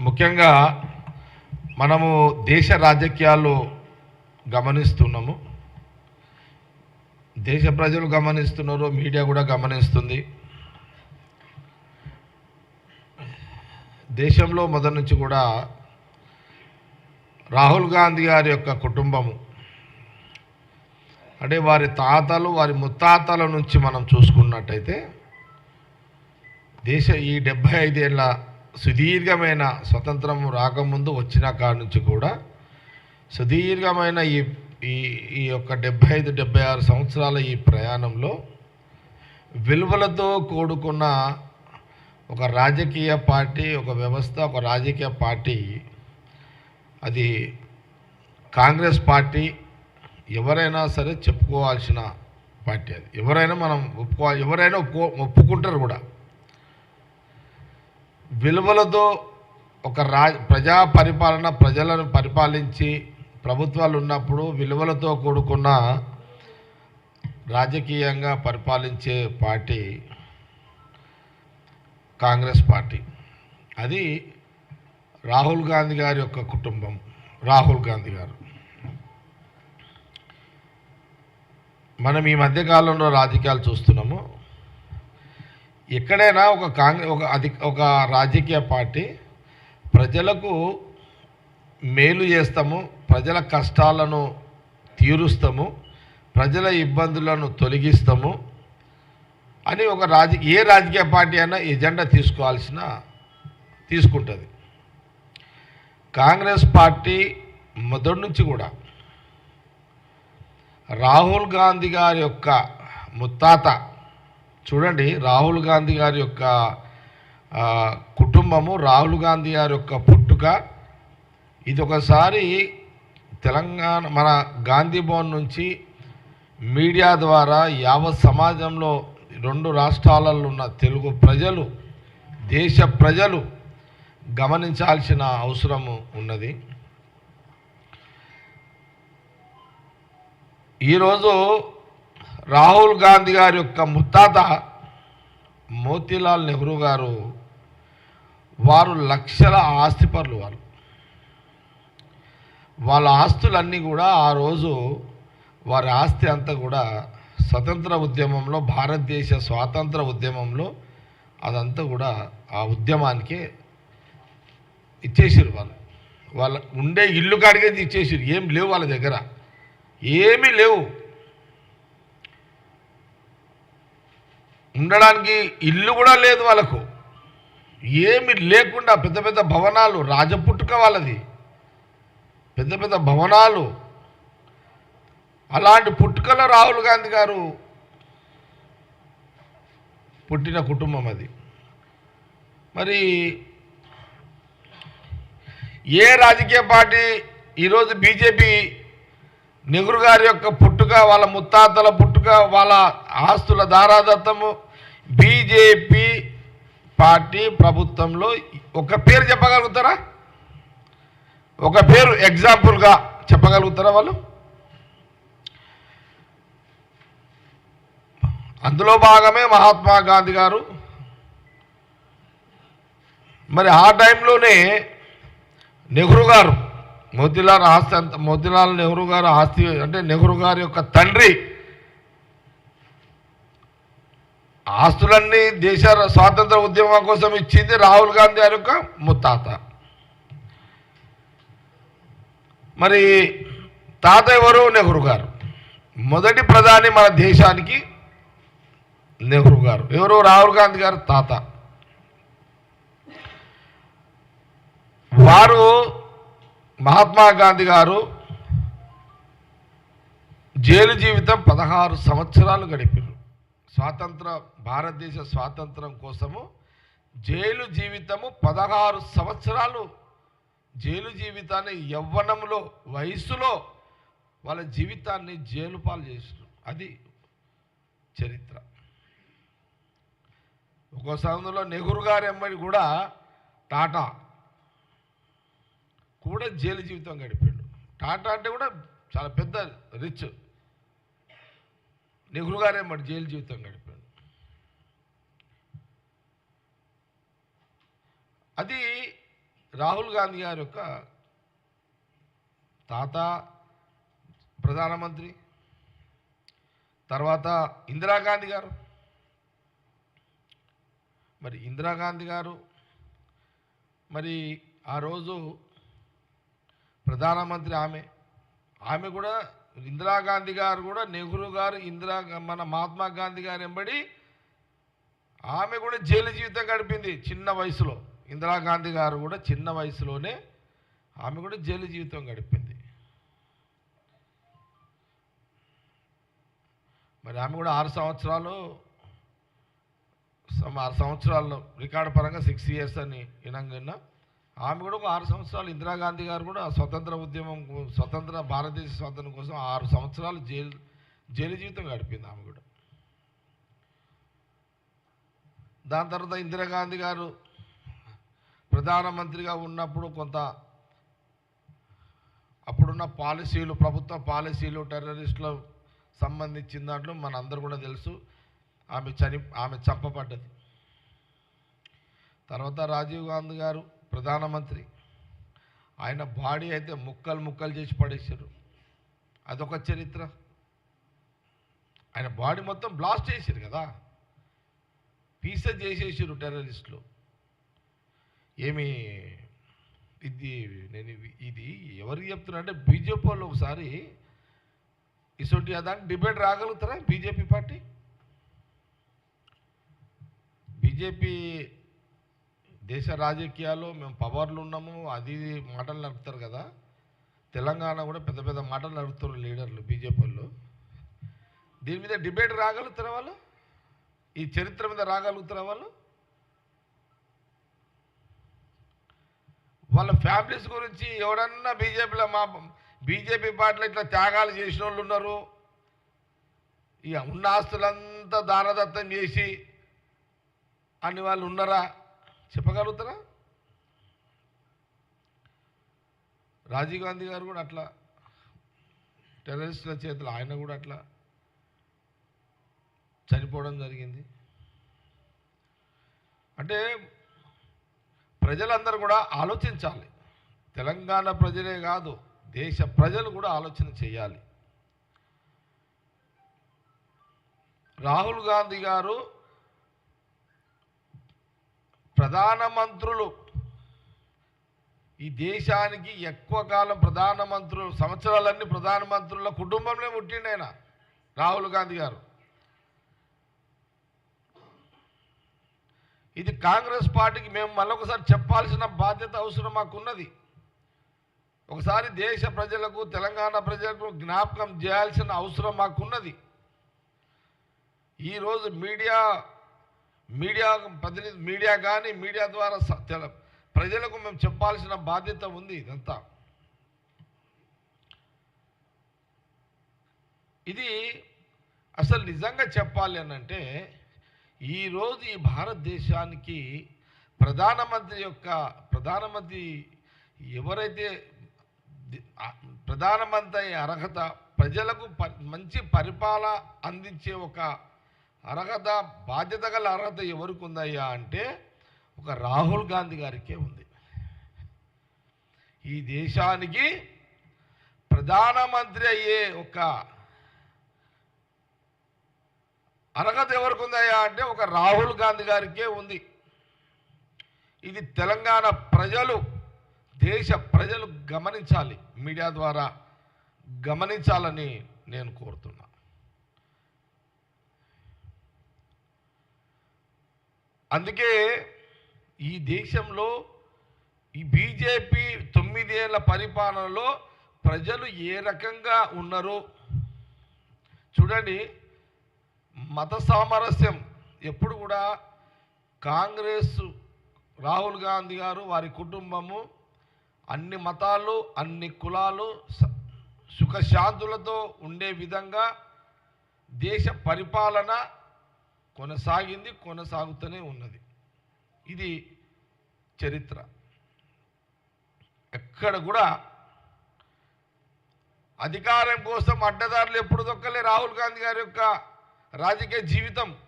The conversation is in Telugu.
ముఖ్యంగా మనము దేశ రాజకీయాలు గమనిస్తున్నాము. దేశ ప్రజలు గమనిస్తున్నారు మీడియా కూడా గమనిస్తుంది. దేశంలో మొదటి నుంచి కూడా రాహుల్ గాంధీ గారి యొక్క కుటుంబము అంటే వారి తాతలు వారి ముత్తాతల నుంచి మనం చూసుకున్నట్టయితే దేశ ఈ డెబ్భై ఐదేళ్ళ సుదీర్ఘమైన స్వతంత్రం రాకముందు వచ్చిన కాడ నుంచి కూడా సుదీర్ఘమైన ఈ ఈ ఈ యొక్క డెబ్భై ఐదు డెబ్భై ఆరు సంవత్సరాల ఈ ప్రయాణంలో విలువలతో కూడుకున్న ఒక రాజకీయ పార్టీ ఒక వ్యవస్థ ఒక రాజకీయ పార్టీ అది కాంగ్రెస్ పార్టీ ఎవరైనా సరే చెప్పుకోవాల్సిన పార్టీ అది. ఎవరైనా మనం ఒప్పుకోవాలి ఎవరైనా ఒప్పుకో ఒప్పుకుంటారు కూడా. విలువలతో ఒక రా ప్రజా పరిపాలన ప్రజలను పరిపాలించి ప్రభుత్వాలు ఉన్నప్పుడు విలువలతో కూడుకున్న రాజకీయంగా పరిపాలించే పార్టీ కాంగ్రెస్ పార్టీ. అది రాహుల్ గాంధీ గారి యొక్క కుటుంబం రాహుల్ గాంధీ గారు. మనం ఈ మధ్యకాలంలో రాజకీయాలు చూస్తున్నాము. ఎక్కడైనా ఒక కాంగ్రెస్ ఒక అది ఒక రాజకీయ పార్టీ ప్రజలకు మేలు చేస్తాము ప్రజల కష్టాలను తీరుస్తాము ప్రజల ఇబ్బందులను తొలగిస్తాము అని ఒక రాజ ఏ రాజకీయ పార్టీ అయినా ఎజెండా తీసుకోవాల్సిన తీసుకుంటుంది. కాంగ్రెస్ పార్టీ మొదటి నుంచి కూడా రాహుల్ గాంధీ గారి యొక్క ముత్తాత చూడండి రాహుల్ గాంధీ గారి యొక్క కుటుంబము రాహుల్ గాంధీ గారి యొక్క పుట్టుక ఇది ఒకసారి తెలంగాణ మన గాంధీ భవన్ నుంచి మీడియా ద్వారా యావత్ సమాజంలో రెండు రాష్ట్రాలలో ఉన్న తెలుగు ప్రజలు దేశ ప్రజలు గమనించాల్సిన అవసరము ఉన్నది. ఈరోజు రాహుల్ గాంధీ గారి యొక్క ముత్తాత మోతీలాల్ నెహ్రూ గారు వారు లక్షల ఆస్తిపరులు వారు వాళ్ళ ఆస్తులన్నీ కూడా ఆ రోజు వారి ఆస్తి అంతా కూడా స్వతంత్ర ఉద్యమంలో భారతదేశ స్వాతంత్ర ఉద్యమంలో అదంతా కూడా ఆ ఉద్యమానికే ఇచ్చేసారు వాళ్ళు. వాళ్ళ ఉండే ఇల్లు కాడికే ఇచ్చేసారు ఏం లేవు వాళ్ళ దగ్గర. ఏమీ లేవు. ఉండడానికి ఇల్లు కూడా లేదు వాళ్ళకు. ఏమి లేకుండా పెద్ద పెద్ద భవనాలు రాజపుట్టుక వాళ్ళది. పెద్ద పెద్ద భవనాలు. అలాంటి పుట్టుకల రాహుల్ గాంధీ గారు పుట్టిన కుటుంబం అది. మరి ఏ రాజకీయ పార్టీ ఈరోజు బీజేపీ నెహ్రూ గారి యొక్క పుట్టుక వాళ్ళ ముత్తాతల పుట్టుక వాళ్ళ ఆస్తుల దారాదత్తము. బీజేపీ పార్టీ ప్రభుత్వంలో ఒక పేరు చెప్పగలుగుతారా? ఒక పేరు ఎగ్జాంపుల్గా చెప్పగలుగుతారా వాళ్ళు? అందులో భాగమే మహాత్మా గాంధీ గారు. మరి ఆ టైంలోనే నెహ్రూ గారు మోతీలాల్ ఆస్తి అంత మోతీలాల్ నెహ్రూ గారు ఆస్తి అంటే నెహ్రూ గారి యొక్క తండ్రి. ఆస్తులన్నీ దేశ స్వాతంత్ర ఉద్యమం కోసం ఇచ్చింది రాహుల్ గాంధీ గారి యొక్క ముత్తాత. మరి తాత ఎవరు? నెహ్రూ గారు. మొదటి ప్రధాని మన దేశానికి నెహ్రూ గారు. ఎవరు? రాహుల్ గాంధీ గారు తాత. వారు మహాత్మా గాంధీ గారు జైలు జీవితం పదహారు సంవత్సరాలు గడిపారు స్వాతంత్ర భారతదేశ స్వాతంత్రం కోసము జైలు జీవితము పదహారు సంవత్సరాలు. జైలు జీవితాన్ని యవ్వనంలో వయసులో వాళ్ళ జీవితాన్ని జైలు పాలు చేసారు అది చరిత్ర. ఒక్కో సమయంలో నెహ్రూ గారు అమ్మాయి కూడా టాటా కూడా జైలు జీవితం గడిపాడు. టాటా అంటే కూడా చాలా పెద్ద రిచ్. నెహ్రూ గారే మరి జైలు జీవితం గడిపాడు. అది రాహుల్ గాంధీ గారి యొక్క తాత ప్రధానమంత్రి తర్వాత ఇందిరాగాంధీ గారు. మరి ఇందిరాగాంధీ గారు మరి ఆ రోజు ప్రధానమంత్రి ఆమె. ఆమె కూడా ఇందిరాగాంధీ గారు కూడా నెహ్రూ గారు ఇందిరా మన మహాత్మా గాంధీ గారు వెంబడి ఆమె కూడా జైలు జీవితం గడిపింది చిన్న వయసులో. ఇందిరాగాంధీ గారు కూడా చిన్న వయసులోనే ఆమె కూడా జైలు జీవితం గడిపింది. మరి ఆమె కూడా ఆరు సంవత్సరాలు ఆరు సంవత్సరాల్లో రికార్డు పరంగా సిక్స్ ఇయర్స్ అని వినంగా ఆమె కూడా ఒక ఆరు సంవత్సరాలు ఇందిరాగాంధీ గారు కూడా స్వతంత్ర ఉద్యమం స్వతంత్ర భారతదేశ స్వాతంత్రం కోసం ఆరు సంవత్సరాలు జైలు జైలు జీవితం గడిపింది ఆమె కూడా. దాని తర్వాత ఇందిరాగాంధీ గారు ప్రధానమంత్రిగా ఉన్నప్పుడు కొంత అప్పుడున్న పాలసీలు ప్రభుత్వ పాలసీలు టెర్రరిస్టుల సంబంధించిన దాంట్లో మన అందరూ కూడా తెలుసు ఆమె చని ఆమె చంపబడ్డది. తర్వాత రాజీవ్ గాంధీ గారు ప్రధానమంత్రి. ఆయన బాడీ అయితే ముక్కలు ముక్కలు చేసి పడేశారు. అదొక చరిత్ర. ఆయన బాడీ మొత్తం బ్లాస్ట్ చేశారు కదా. పీసెస్ చేసేసారు టెర్రరిస్టులు. ఏమి ఇది నేను ఇది ఎవరికి చెప్తున్నా అంటే బీజేపీ వాళ్ళు ఒకసారి ఇసొంటి దానికి డిబేట్ రాగలుగుతారా బీజేపీ పార్టీ? బీజేపీ దేశ రాజకీయాల్లో మేము పవర్లు ఉన్నాము అది ఇది మాటలు నడుపుతారు కదా. తెలంగాణ కూడా పెద్ద పెద్ద మాటలు నడుపుతారు లీడర్లు బీజేపీ వాళ్ళు. దీని మీద డిబేట్ రాగలుగుతారా వాళ్ళు? ఈ చరిత్ర మీద రాగలుగుతారా వాళ్ళు? వాళ్ళ ఫ్యామిలీస్ గురించి ఎవడన్నా బీజేపీలో మా బీజేపీ పార్టీలో ఇట్లా త్యాగాలు చేసిన వాళ్ళు ఉన్నారు. ఇక ఉన్న ఆస్తులంతా దానదత్తం చేసి అని వాళ్ళు ఉన్నారా? చెప్పగలుగుతారా? రాజీవ్ గాంధీ గారు కూడా అట్లా టెర్రరిస్టుల చేతులు ఆయన కూడా అట్లా చనిపోవడం జరిగింది. అంటే ప్రజలందరూ కూడా ఆలోచించాలి. తెలంగాణ ప్రజలే కాదు దేశ ప్రజలు కూడా ఆలోచన చేయాలి. రాహుల్ గాంధీ గారు ప్రధానమంత్రులు. ఈ దేశానికి ఎక్కువ కాలం ప్రధానమంత్రులు సంవత్సరాలన్నీ ప్రధానమంత్రుల కుటుంబంలో పుట్టిండు ఆయన రాహుల్ గాంధీ గారు. ఇది కాంగ్రెస్ పార్టీకి మేము మళ్ళొకసారి చెప్పాల్సిన బాధ్యత అవసరం మాకున్నది. ఒకసారి దేశ ప్రజలకు తెలంగాణ ప్రజలకు జ్ఞాపకం చేయాల్సిన అవసరం మాకున్నది. ఈరోజు మీడియా మీడియా ప్రతినిధి మీడియా కానీ మీడియా ద్వారా ప్రజలకు మేము చెప్పాల్సిన బాధ్యత ఉంది ఇదంతా. ఇది అసలు నిజంగా చెప్పాలి అని అంటే ఈరోజు ఈ భారతదేశానికి ప్రధానమంత్రి యొక్క ప్రధానమంత్రి ఎవరైతే ప్రధానమంత్రి అర్హత ప్రజలకు ప- మంచి పరిపాలన అందించే ఒక అర్హత బాధ్యత గల అర్హత ఎవరికి ఉందయ్యా అంటే ఒక రాహుల్ గాంధీ గారికే ఉంది. ఈ దేశానికి ప్రధానమంత్రి అయ్యే ఒక అర్హత ఎవరికి ఉందయ్యా అంటే ఒక రాహుల్ గాంధీ గారికే ఉంది. ఇది తెలంగాణ ప్రజలు దేశ ప్రజలు గమనించాలి మీడియా ద్వారా గమనించాలని నేను కోరుతున్నా. అందుకే ఈ దేశంలో ఈ బీజేపీ తొమ్మిదేళ్ళ పరిపాలనలో ప్రజలు ఏ రకంగా ఉన్నారో చూడండి మత సామరస్యం ఎప్పుడు కూడా కాంగ్రెస్ రాహుల్ గాంధీ గారు వారి కుటుంబము అన్ని మతాలు అన్ని కులాలు సుఖశాంతులతో ఉండే విధంగా దేశ పరిపాలన కొనసాగింది కొనసాగుతూనే ఉన్నది. ఇది చరిత్ర. ఎక్కడ కూడా అధికారం కోసం అడ్డదారులు ఎప్పుడు దొక్కలే రాహుల్ గాంధీ గారి యొక్క రాజకీయ జీవితం.